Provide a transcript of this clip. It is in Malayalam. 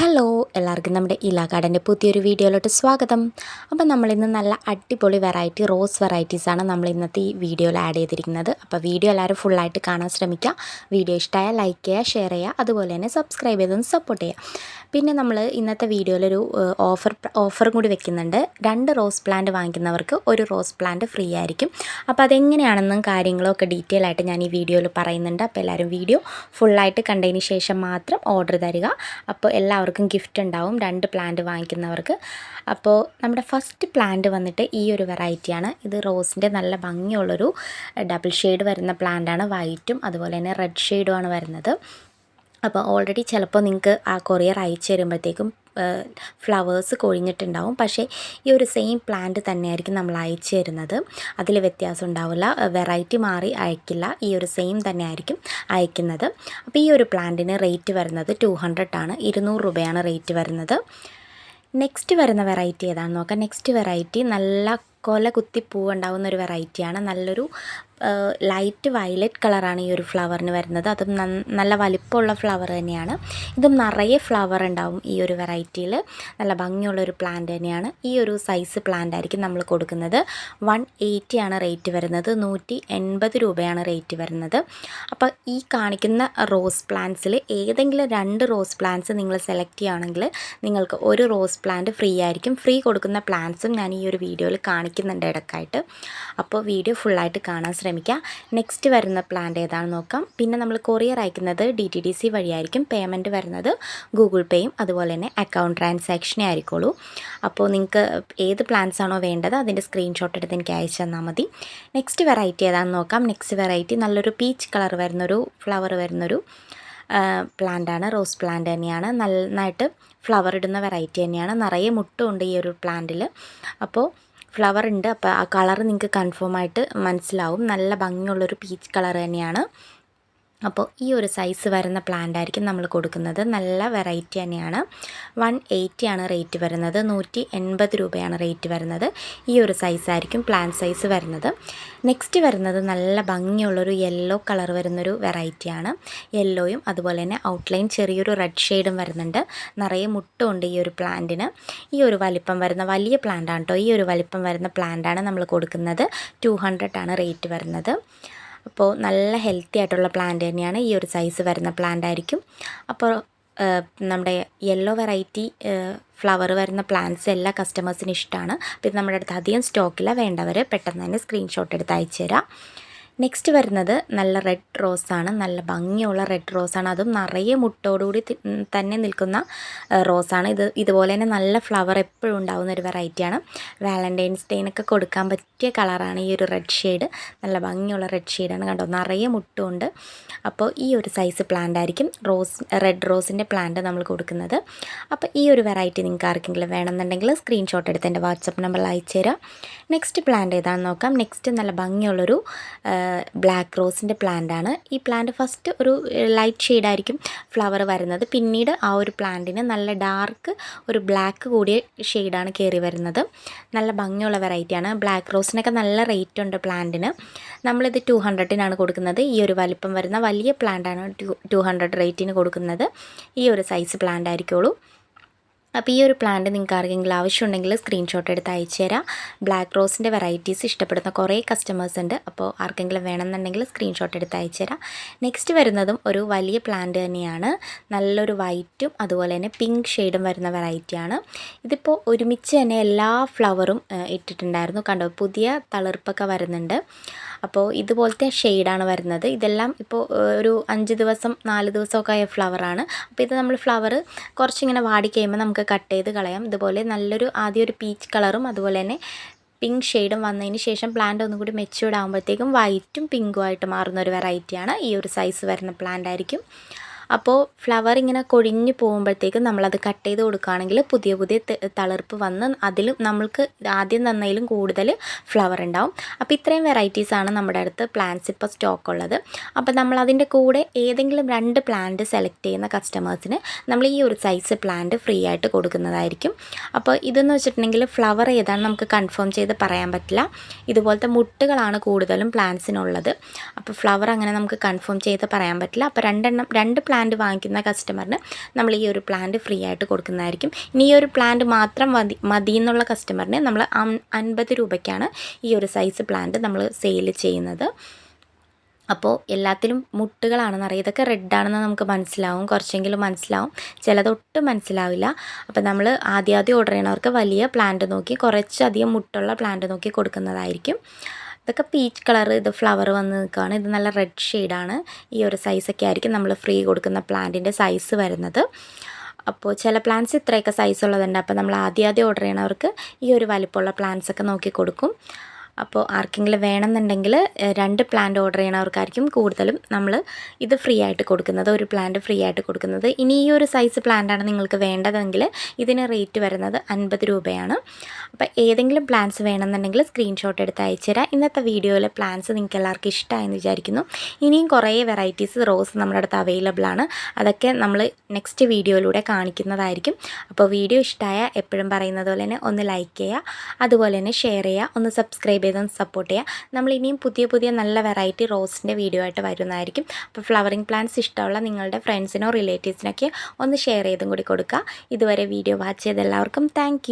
ഹലോ എല്ലാവർക്കും നമ്മുടെ ഇലാ പുതിയൊരു വീഡിയോയിലോട്ട് സ്വാഗതം. അപ്പോൾ നമ്മളിന്ന് നല്ല അടിപൊളി വെറൈറ്റി റോസ് വെറൈറ്റീസാണ് നമ്മൾ ഇന്നത്തെ ഈ വീഡിയോയിൽ ആഡ് ചെയ്തിരിക്കുന്നത്. അപ്പോൾ വീഡിയോ എല്ലാവരും ഫുള്ളായിട്ട് കാണാൻ ശ്രമിക്കുക. വീഡിയോ ഇഷ്ടമായാൽ ലൈക്ക് ചെയ്യുക ഷെയർ ചെയ്യുക അതുപോലെ തന്നെ സബ്സ്ക്രൈബ് ചെയ്തൊന്ന് സപ്പോർട്ട് ചെയ്യുക. പിന്നെ നമ്മൾ ഇന്നത്തെ വീഡിയോയിലൊരു ഓഫർ ഓഫറും കൂടി വെക്കുന്നുണ്ട്. രണ്ട് റോസ് പ്ലാന്റ് വാങ്ങിക്കുന്നവർക്ക് ഒരു റോസ് പ്ലാന്റ് ഫ്രീ ആയിരിക്കും. അപ്പോൾ അതെങ്ങനെയാണെന്നും കാര്യങ്ങളും ഒക്കെ ഡീറ്റെയിൽ ആയിട്ട് ഞാൻ ഈ വീഡിയോയിൽ പറയുന്നുണ്ട്. അപ്പോൾ എല്ലാവരും വീഡിയോ ഫുള്ളായിട്ട് കണ്ടതിന് ശേഷം മാത്രം ഓർഡർ തരിക. അപ്പോൾ എല്ലാവർക്കും ഗിഫ്റ്റ് ഉണ്ടാവും. രണ്ട് പ്ലാന്റ് വാങ്ങിക്കുന്നവർക്ക്. അപ്പോൾ നമ്മുടെ ഫസ്റ്റ് പ്ലാന്റ് വന്നിട്ട് ഈ ഒരു വെറൈറ്റിയാണ് ഇത് റോസിന്റെ നല്ല ഭംഗിയുള്ളൊരു ഡബിൾ ഷെയ്ഡ് വരുന്ന പ്ലാന്റാണ് വൈറ്റും അതുപോലെ തന്നെ റെഡ് ഷെയ്ഡുമാണ് വരുന്നത്. അപ്പോൾ ഓൾറെഡി ചിലപ്പോൾ നിങ്ങൾക്ക് ആ കൊറിയർ അയച്ചു തരുമ്പോഴത്തേക്കും ഫ്ലവേഴ്സ് കൊഴിഞ്ഞിട്ടുണ്ടാവും. പക്ഷേ ഈ ഒരു സെയിം പ്ലാന്റ് തന്നെയായിരിക്കും നമ്മൾ അയച്ചു തരുന്നത്. അതിൽ വ്യത്യാസം ഉണ്ടാവില്ല. വെറൈറ്റി മാറി അയക്കില്ല. ഈ ഒരു സെയിം തന്നെ ആയിരിക്കും അയക്കുന്നത്. അപ്പോൾ ഈ ഒരു പ്ലാന്റിന് റേറ്റ് വരുന്നത് ടു ഹൺഡ്രഡ് ആണ്. ഇരുന്നൂറ് രൂപയാണ് റേറ്റ് വരുന്നത്. നെക്സ്റ്റ് വരുന്ന വെറൈറ്റി ഏതാണെന്ന് നോക്കാം. നെക്സ്റ്റ് വെറൈറ്റി നല്ല കൊല കുത്തി പൂവുണ്ടാവുന്ന ഒരു വെറൈറ്റിയാണ് നല്ലൊരു ലൈറ്റ് വയലറ്റ് കളറാണ് ഈ ഒരു ഫ്ലവറിന് വരുന്നത്. അതും നല്ല വലിപ്പമുള്ള ഫ്ലവർ തന്നെയാണ്. ഇതും നിറയെ ഫ്ലവർ ഉണ്ടാവും ഈ ഒരു വെറൈറ്റിയിൽ നല്ല ഭംഗിയുള്ളൊരു പ്ലാന്റ് തന്നെയാണ്. ഈ ഒരു സൈസ് പ്ലാന്റ് ആയിരിക്കും നമ്മൾ കൊടുക്കുന്നത്. വൺ ആണ് റേറ്റ് വരുന്നത്. നൂറ്റി എൺപത് രൂപയാണ് റേറ്റ് വരുന്നത്. അപ്പോൾ ഈ കാണിക്കുന്ന റോസ് പ്ലാന്റ്സിൽ ഏതെങ്കിലും രണ്ട് റോസ് പ്ലാന്റ്സ് നിങ്ങൾ സെലക്ട് ചെയ്യുകയാണെങ്കിൽ നിങ്ങൾക്ക് ഒരു റോസ് പ്ലാന്റ് ഫ്രീ ആയിരിക്കും. ഫ്രീ കൊടുക്കുന്ന പ്ലാന്റ്സും ഞാൻ ഈ ഒരു വീഡിയോയിൽ കാണിക്കുന്നുണ്ട് ഇടയ്ക്കായിട്ട്. അപ്പോൾ വീഡിയോ ഫുള്ളായിട്ട് കാണാൻ ശ്രമിക്കുക നെക്സ്റ്റ് വരുന്ന പ്ലാൻ ഏതാണെന്ന് നോക്കാം. പിന്നെ നമ്മൾ കൊറിയർ അയക്കുന്നത് ഡി ടി ഡി സി വഴിയായിരിക്കും പേയ്മെന്റ് വരുന്നത്. ഗൂഗിൾ പേയും അതുപോലെ തന്നെ അക്കൗണ്ട് ട്രാൻസാക്ഷനേ ആയിരിക്കുള്ളൂ. അപ്പോൾ നിങ്ങൾക്ക് ഏത് പ്ലാൻസ് ആണോ വേണ്ടത് അതിന്റെ സ്ക്രീൻഷോട്ട് എടുത്ത് എനിക്ക് അയച്ചു തന്നാൽ മതി. നെക്സ്റ്റ് വെറൈറ്റി ഏതാണെന്ന് നോക്കാം. നെക്സ്റ്റ് വെറൈറ്റി നല്ലൊരു പീച്ച് കളർ വരുന്നൊരു ഫ്ലവർ വരുന്നൊരു പ്ലാന്റാണ് റോസ് പ്ലാന്റ് തന്നെയാണ്. നന്നായിട്ട് ഫ്ലവർ ഇടുന്ന വെറൈറ്റി തന്നെയാണ്. നിറയെ മുട്ടുണ്ട് ഈ ഒരു പ്ലാന്റിൽ അപ്പോൾ ഫ്ലവർ ഉണ്ട്. അപ്പോൾ ആ കളർ നിങ്ങൾക്ക് കൺഫേം ആയിട്ട് മനസ്സിലാവും. നല്ല ഭംഗിയുള്ളൊരു പീച്ച് കളർ തന്നെയാണ്. അപ്പോൾ ഈ ഒരു സൈസ് വരുന്ന പ്ലാന്റ് ആയിരിക്കും നമ്മൾ കൊടുക്കുന്നത്. നല്ല വെറൈറ്റി തന്നെയാണ്. വൺ ആണ് റേറ്റ് വരുന്നത്. നൂറ്റി എൺപത് രൂപയാണ് റേറ്റ് വരുന്നത്. ഈ ഒരു സൈസ് ആയിരിക്കും പ്ലാന്റ് സൈസ് വരുന്നത്. നെക്സ്റ്റ് വരുന്നത് നല്ല ഭംഗിയുള്ളൊരു യെല്ലോ കളർ വരുന്നൊരു വെറൈറ്റിയാണ് യെല്ലോയും അതുപോലെ തന്നെ ഔട്ട്ലൈൻ ചെറിയൊരു റെഡ് ഷെയ്ഡും വരുന്നുണ്ട്. നിറയെ മുട്ടുമുണ്ട് ഈ ഒരു പ്ലാന്റിന് ഈ ഒരു വലിപ്പം വരുന്ന വലിയ പ്ലാന്റാണ് കേട്ടോ ഈ ഒരു വലിപ്പം വരുന്ന പ്ലാന്റാണ് നമ്മൾ കൊടുക്കുന്നത്. ടു ആണ് റേറ്റ് വരുന്നത്. അപ്പോൾ നല്ല ഹെൽത്തി ആയിട്ടുള്ള പ്ലാന്റ് തന്നെയാണ് ഈ ഒരു സൈസ് വരുന്ന പ്ലാന്റ് ആയിരിക്കും. അപ്പോൾ നമ്മുടെ യെല്ലോ വെറൈറ്റി ഫ്ലവർ വരുന്ന പ്ലാന്റ്സ് എല്ലാ കസ്റ്റമേഴ്സിനും ഇഷ്ടമാണ്. ഇത് നമ്മുടെ അടുത്ത് അധികം സ്റ്റോക്കില്ല വേണ്ടവർ പെട്ടെന്ന് തന്നെ സ്ക്രീൻഷോട്ട് എടുത്ത് അയച്ചു തരാം നെക്സ്റ്റ് വരുന്നത് നല്ല റെഡ് റോസാണ് നല്ല ഭംഗിയുള്ള റെഡ് റോസാണ് അതും നിറയെ മുട്ടോടുകൂടി തന്നെ നിൽക്കുന്ന റോസാണ് ഇത് ഇതുപോലെ തന്നെ നല്ല ഫ്ലവർ എപ്പോഴും ഉണ്ടാകുന്ന ഒരു വെറൈറ്റിയാണ് വാലന്റൈൻസ് ഡേനൊക്കെ കൊടുക്കാൻ പറ്റിയ കളറാണ് ഈ ഒരു റെഡ് ഷെയ്ഡ് നല്ല ഭംഗിയുള്ള റെഡ് ഷെയ്ഡാണ് കണ്ടോ? നിറയെ മുട്ടുണ്ട്. അപ്പോൾ ഈ ഒരു സൈസ് പ്ലാന്റ് ആയിരിക്കും റോസ് റെഡ് റോസിന്റെ പ്ലാന്റ് നമ്മൾ കൊടുക്കുന്നത്. അപ്പോൾ ഈ ഒരു വെറൈറ്റി നിങ്ങൾക്ക് ആർക്കെങ്കിലും വേണമെന്നുണ്ടെങ്കിൽ സ്ക്രീൻഷോട്ട് എടുത്ത് എന്റെ വാട്സപ്പ് നമ്പറിൽ അയച്ചു തരാം നെക്സ്റ്റ് പ്ലാന്റ് ഏതാണെന്ന് നോക്കാം. നെക്സ്റ്റ് നല്ല ഭംഗിയുള്ളൊരു ബ്ലാക്ക് റോസിന്റെ പ്ലാന്റ് ആണ് ഈ പ്ലാന്റ് ഫസ്റ്റ് ഒരു ലൈറ്റ് ഷെയ്ഡായിരിക്കും ഫ്ലവർ വരുന്നത്. പിന്നീട് ആ ഒരു പ്ലാന്റിന് നല്ല ഡാർക്ക് ഒരു ബ്ലാക്ക് കൂടിയ ഷെയ്ഡാണ് കയറി വരുന്നത്. നല്ല ഭംഗിയുള്ള വെറൈറ്റിയാണ് ബ്ലാക്ക് റോസിനൊക്കെ നല്ല റേറ്റ് ഉണ്ട് പ്ലാന്റിന്. നമ്മളിത് ടു ഹൺഡ്രഡിനാണ് കൊടുക്കുന്നത്. ഈ ഒരു വലിപ്പം വരുന്ന വലിയ പ്ലാന്റാണ് ടു ടു ഹൺഡ്രഡ് റേറ്റിന് കൊടുക്കുന്നത്. ഈ ഒരു സൈസ് പ്ലാന്റ് ആയിരിക്കുള്ളൂ. അപ്പോൾ ഈ ഒരു പ്ലാന്റ് നിങ്ങൾക്ക് ആർക്കെങ്കിലും ആവശ്യമുണ്ടെങ്കിൽ സ്ക്രീൻഷോട്ട് എടുത്ത് അയച്ചു തരാം. ബ്ലാക്ക് റോസിന്റെ വെറൈറ്റീസ് ഇഷ്ടപ്പെടുന്ന കുറേ കസ്റ്റമേഴ്സ് ഉണ്ട്. അപ്പോൾ ആർക്കെങ്കിലും വേണമെന്നുണ്ടെങ്കിൽ സ്ക്രീൻഷോട്ട് എടുത്ത് അയച്ചു തരാം. നെക്സ്റ്റ് വരുന്നതും ഒരു വലിയ പ്ലാന്റ് തന്നെയാണ്. നല്ലൊരു വൈറ്റും അതുപോലെ തന്നെ പിങ്ക് ഷെയ്ഡും വരുന്ന വെറൈറ്റിയാണ് ഇതിപ്പോൾ ഒരുമിച്ച് തന്നെ എല്ലാ ഫ്ലവറും ഇട്ടിട്ടുണ്ടായിരുന്നു. കണ്ടോ പുതിയ തളിർപ്പൊക്കെ വരുന്നുണ്ട്. അപ്പോൾ ഇതുപോലത്തെ ഷെയ്ഡാണ് വരുന്നത്. ഇതെല്ലാം ഇപ്പോൾ ഒരു അഞ്ച് ദിവസം നാല് ദിവസമൊക്കെ ആയ ഫ്ലവറാണ് അപ്പോൾ ഇത് നമ്മൾ ഫ്ലവർ കുറച്ചിങ്ങനെ വാടി കഴിയുമ്പോൾ നമുക്ക് കട്ട് ചെയ്ത് കളയാം. ഇതുപോലെ നല്ലൊരു ആദ്യം ഒരു പീച്ച് കളറും അതുപോലെ തന്നെ പിങ്ക് ഷെയ്ഡും വന്നതിന് ശേഷം പ്ലാന്റ് ഒന്നും കൂടി മെച്യൂർഡ് ആകുമ്പോഴത്തേക്കും വൈറ്റും പിങ്കും ആയിട്ട് മാറുന്ന ഒരു വെറൈറ്റിയാണ് ഈ ഒരു സൈസ് വരുന്ന പ്ലാന്റ് ആയിരിക്കും. അപ്പോൾ ഫ്ലവർ ഇങ്ങനെ കൊഴിഞ്ഞു പോകുമ്പോഴത്തേക്കും നമ്മളത് കട്ട് ചെയ്ത് കൊടുക്കുകയാണെങ്കിൽ പുതിയ പുതിയ തളിർപ്പ് വന്ന് അതിലും നമ്മൾക്ക് ആദ്യം തന്നതിലും കൂടുതൽ ഫ്ലവർ ഉണ്ടാവും. അപ്പോൾ ഇത്രയും വെറൈറ്റീസാണ് നമ്മുടെ അടുത്ത് പ്ലാന്റ്സ് ഇപ്പോൾ സ്റ്റോക്ക് ഉള്ളത്. അപ്പോൾ നമ്മൾ അതിന്റെ കൂടെ ഏതെങ്കിലും രണ്ട് പ്ലാന്റ് സെലക്ട് ചെയ്യുന്ന കസ്റ്റമേഴ്സിന് നമ്മൾ ഈ ഒരു സൈസ് പ്ലാന്റ് ഫ്രീ ആയിട്ട് കൊടുക്കുന്നതായിരിക്കും. അപ്പോൾ ഇതെന്ന് വെച്ചിട്ടുണ്ടെങ്കിൽ ഫ്ലവർ ഏതാണ് നമുക്ക് കൺഫേം ചെയ്ത് പറയാൻ പറ്റില്ല. ഇതുപോലത്തെ മുട്ടുകളാണ് കൂടുതലും പ്ലാന്റ്സിനുള്ളത് അപ്പോൾ ഫ്ലവർ അങ്ങനെ നമുക്ക് കൺഫേം ചെയ്ത് പറയാൻ പറ്റില്ല. അപ്പോൾ രണ്ടെണ്ണം രണ്ട് പ്ലാന്റ് വാങ്ങിക്കുന്ന കസ്റ്റമറിന് നമ്മൾ ഈ ഒരു പ്ലാന്റ് ഫ്രീ ആയിട്ട് കൊടുക്കുന്നതായിരിക്കും. ഇനി ഈ ഒരു പ്ലാന്റ് മാത്രം മതി മതി എന്നുള്ള കസ്റ്റമറിന് നമ്മൾ അൻപത് രൂപയ്ക്കാണ് ഈ ഒരു സൈസ് പ്ലാന്റ് നമ്മൾ സെയിൽ ചെയ്യുന്നത്. അപ്പോൾ എല്ലാത്തിലും മുട്ടുകളാണെന്നറിയാം. ഇതൊക്കെ റെഡാണെന്ന് നമുക്ക് മനസ്സിലാവും. കുറച്ചെങ്കിലും മനസ്സിലാവും. ചിലതൊട്ടും മനസ്സിലാവില്ല. അപ്പോൾ നമ്മൾ ആദ്യം ആദ്യം ഓർഡർ ചെയ്യണവർക്ക് വലിയ പ്ലാന്റ് നോക്കി കുറച്ചധികം മുട്ടുള്ള പ്ലാന്റ് നോക്കി കൊടുക്കുന്നതായിരിക്കും. ഇതൊക്കെ പീച്ച് കളർ ഇത് ഫ്ലവർ വന്ന് നിൽക്കുകയാണ്. ഇത് നല്ല റെഡ് ഷെയ്ഡാണ് ഈ ഒരു സൈസൊക്കെ ആയിരിക്കും നമ്മൾ ഫ്രീ കൊടുക്കുന്ന പ്ലാന്റിന്റെ സൈസ് വരുന്നത്. അപ്പോൾ ചില പ്ലാന്റ്സ് ഇത്രയൊക്കെ സൈസ് ഉള്ളതുണ്ട്. അപ്പോൾ നമ്മൾ ആദ്യം ആദ്യം ഓർഡർ ചെയ്യണവർക്ക് ഈ ഒരു വലിപ്പമുള്ള പ്ലാന്റ്സൊക്കെ നോക്കി കൊടുക്കും. അപ്പോൾ ആർക്കെങ്കിലും വേണമെന്നുണ്ടെങ്കിൽ രണ്ട് പ്ലാന്റ് ഓർഡർ ചെയ്യണവർക്കായിരിക്കും കൂടുതലും നമ്മൾ ഇത് ഫ്രീ ആയിട്ട് കൊടുക്കുന്നത് ഒരു പ്ലാന്റ് ഫ്രീ ആയിട്ട് കൊടുക്കുന്നത്. ഇനി ഈ ഒരു സൈസ് പ്ലാന്റാണ് നിങ്ങൾക്ക് വേണ്ടതെങ്കിൽ ഇതിന് റേറ്റ് വരുന്നത് അൻപത് രൂപയാണ്. അപ്പോൾ ഏതെങ്കിലും പ്ലാന്റ്സ് വേണമെന്നുണ്ടെങ്കിൽ സ്ക്രീൻഷോട്ട് എടുത്ത് അയച്ചുതരാം ഇന്നത്തെ വീഡിയോയിലെ പ്ലാന്റ്സ് നിങ്ങൾക്ക് എല്ലാവർക്കും ഇഷ്ടമായെന്ന് വിചാരിക്കുന്നു. ഇനിയും കുറേ വെറൈറ്റീസ് റോസ് നമ്മുടെ അടുത്ത് അവൈലബിൾ ആണ്. അതൊക്കെ നമ്മൾ നെക്സ്റ്റ് വീഡിയോയിലൂടെ കാണിക്കുന്നതായിരിക്കും. അപ്പോൾ വീഡിയോ ഇഷ്ടമായ എപ്പോഴും പറയുന്നത് പോലെ തന്നെ ഒന്ന് ലൈക്ക് ചെയ്യുക അതുപോലെ തന്നെ ഷെയർ ചെയ്യുക ഒന്ന് സബ്സ്ക്രൈബ് ചെയ്തൊന്ന് സപ്പോർട്ട് ചെയ്യുക. നമ്മൾ ഇനിയും പുതിയ പുതിയ നല്ല വെറൈറ്റി റോസിന്റെ വീഡിയോ ആയിട്ട് വരുന്നതായിരിക്കും. അപ്പോൾ ഫ്ലവറിങ് പ്ലാന്റ്സ് ഇഷ്ടമുള്ള നിങ്ങളുടെ ഫ്രണ്ട്സിനോ റിലേറ്റീവ്സിനൊക്കെ ഒന്ന് ഷെയർ ചെയ്തും കൂടി കൊടുക്കുക. ഇതുവരെ വീഡിയോ വാച്ച് ചെയ്ത എല്ലാവർക്കും താങ്ക്